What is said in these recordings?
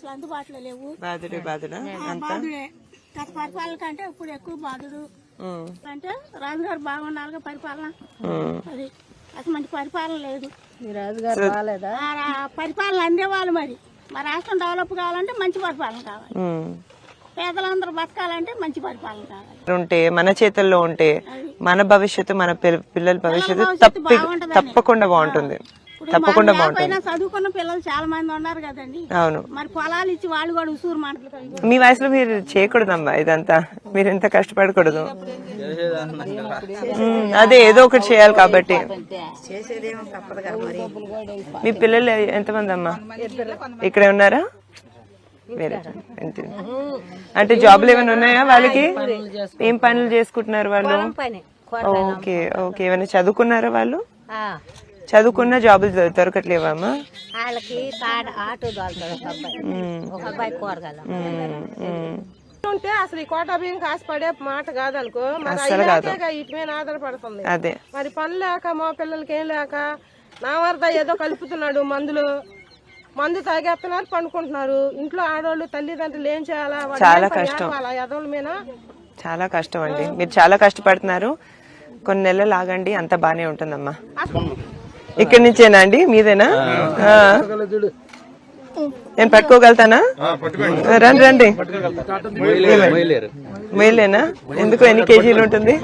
అసలు అందుబాటులో లేవు. బాధుడే బాధుడా? బాధుడే. గత పరిపాలన కంటే ఇప్పుడు ఎక్కువ బాధుడు. అంటే రాజుగారు బాగుండాలిగా పరిపాలన. అది అసలు మంచి పరిపాలన లేదు. ఆ రా- పరిపాలన అందేవాళ్ళు మరి. మా రాష్ట్రం డెవలప్ కావాలంటే మంచి పరిపాలన కావాలి. పేదలందరూ బతకాలంటే మంచి పరిపాలన కావాలి. ఉంటే మన చేతుల్లో ఉంటే మన భవిష్యత్తు మన పిల్ల- పిల్లల భవిష్యత్తు. తప్పకుండా బాగుంటుంది. తప్పకుండా బాగుంటుంది. చదువుకున్న పిల్లలు చాలా మంది ఉన్నారు కదండి. అవును. మరి పొలాలు ఇచ్చి వాళ్ళు కూడా ఉసూరు మాటలు మీ వయసులో మీరు చేయకూడదమ్మా ఇదంతా. మీరు ఎంత కష్టపడకూడదు. అదే ఏదో ఒకటి చేయాలి కాబట్టి. మీ పిల్లలు ఎంతమంది అమ్మా ఇక్కడే ఉన్నారా? వేరే. అంటే జాబ్లు ఏమైనా ఉన్నాయా వాళ్ళకి? ఏం పనులు చేసుకుంటున్నారు వాళ్ళు? పని ఓకే ఓకే. ఏమైనా చదువుకున్నారా వాళ్ళు? చదువుకున్న జాబులు దొ- దొరకట్లేవా అమ్మా? వాళ్ళకి ఆటో ఒక అబ్బాయి ఒక అబ్బాయి కూరగాయలు. ఉంటే అసలు ఈ కోటా బియ్యం కాసి పడే మాట కాదనుకో మరి. అయ్యాక మీద ఆధారపడుతుంది. అదే. మరి పని లేక మా పిల్లలకి ఏం లేక నా వరద ఏదో కలుపుతున్నాడు మందులు. మందు తాగేస్తున్నారు పండుకుంటున్నారు. ఇంట్లో ఆడవాళ్ళు తల్లిదండ్రులు ఏం చేయాలా? చాలా కష్టం. ఎదవల మీద? చాలా కష్టం అండి. మీరు చాలా కష్టపడుతున్నారు. కొన్ని నెలలు ఆగండి అంత బానే ఉంటుందమ్మా. ఇక్కడి నుంచేనా అండి? మీదేనా? ఆ. నేను పట్టుకోగలుగుతానా? రండి రండి. మొయ్యలేనా ఎందుకు ఎన్ని కేజీలు ఉంటుంది?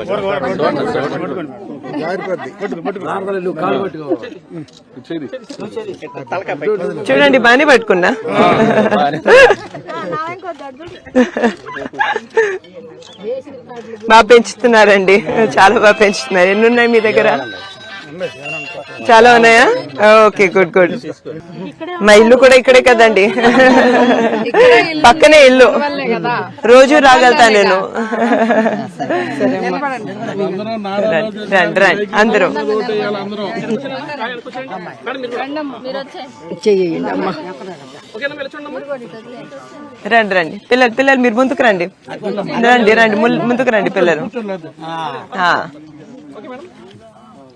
చూడండి బానే పట్టుకున్నా. బాగా పెంచుతున్నారండి. చాలా బాగా పెంచుతున్నారు. ఎన్ని ఉన్నాయి మీ దగ్గర? చాలా ఉన్నాయా? Okay good good. మా ఇల్లు కూడా ఇక్కడే కదండి. పక్కనే ఇల్లు. రోజు రాగలుగుతా నేను. రండి, రండి రండి అందరూ. రండి రండి. పిల్లలు పిల్లలు మీరు ముందుకు రండి. రండి రండి. ముందుకు రండి పిల్లలు. ఆ.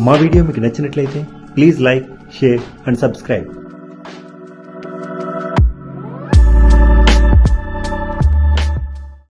మా వీడియో మీకు నచ్చినట్లయితే please like share and subscribe